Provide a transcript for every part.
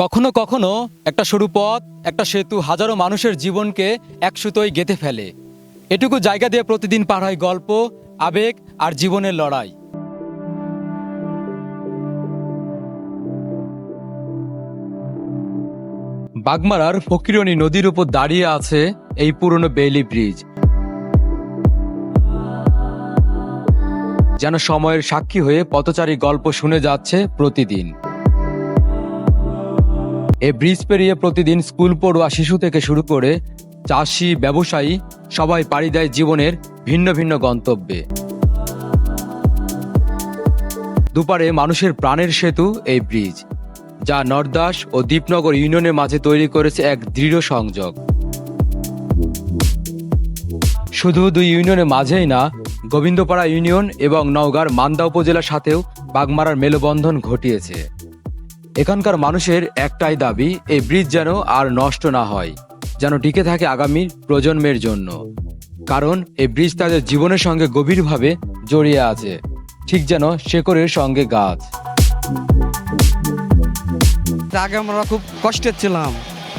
কখনো কখনো একটা সরু পথ, একটা সেতু হাজারো মানুষের জীবনকে এক সুতোয় গেঁথে ফেলে। এটুকু জায়গা দিয়ে প্রতিদিন পার হয় গল্প, আবেগ আর জীবনের লড়াই। বাগমারার ফকিরনি নদীর উপর দাঁড়িয়ে আছে এই পুরনো বেইলি ব্রিজ। যেন সময়ের সাক্ষী হয়ে পথচারী গল্প শুনে যাচ্ছে প্রতিদিন। এ ব্রিজ পেরিয়ে প্রতিদিন স্কুল পড়ুয়া শিশু থেকে শুরু করে চাষি, ব্যবসায়ী সবাই পাড়ি দেয় জীবনের ভিন্ন ভিন্ন গন্তব্যে। দুপারে মানুষের প্রাণের সেতু এই ব্রিজ, যা নরদাস ও দীপনগর ইউনিয়নের মাঝে তৈরি করেছে এক দৃঢ় সংযোগ। শুধু দুই ইউনিয়নের মাঝেই না, গোবিন্দপাড়া ইউনিয়ন এবং নওগাঁর মান্দা উপজেলার সাথেও বাগমারার মেলবন্ধন ঘটিয়েছে। এখানকার মানুষের একটাই দাবি এই ব্রিজ যেন আর নষ্ট না হয় যেন টিকে থাকে আগামী প্রজন্মের জন্য। কারণ এই ব্রিজ তাদের জীবনের সঙ্গে গভীরভাবে জড়িয়ে আছে ঠিক যেন শেকড়ের সঙ্গে গাছ। আগে আমরা খুব কষ্টে ছিলাম।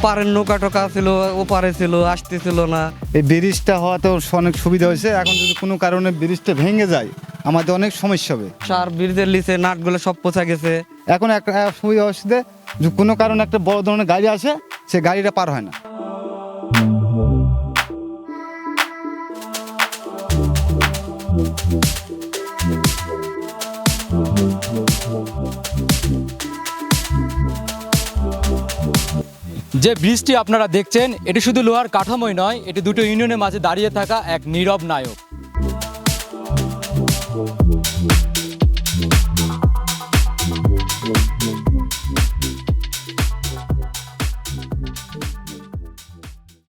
পারের নৌকা টোকা ছিল ওপারে ছিল আসতেছিল না। এই ব্রিজটা হওয়াতেও অনেক সুবিধা হয়েছে। এখন যদি কোনো কারণে ব্রিজটা ভেঙে যায় আমাদের অনেক সমস্যা হবে। সার ব্রিজের লিচে নাটগুলো সব পচা গেছে। এখন একটা একটা সুবিধা হচ্ছে যে কোনো কারণে একটা বড় ধরনের গাড়ি আসে, সে গাড়িটা পার হয় না। যে ব্রিজটি আপনারা দেখছেন, এটি শুধু লোহার কাঠামোই নয়, এটি দুটো ইউনিয়নের মাঝে দাঁড়িয়ে থাকা এক নীরব নায়ক।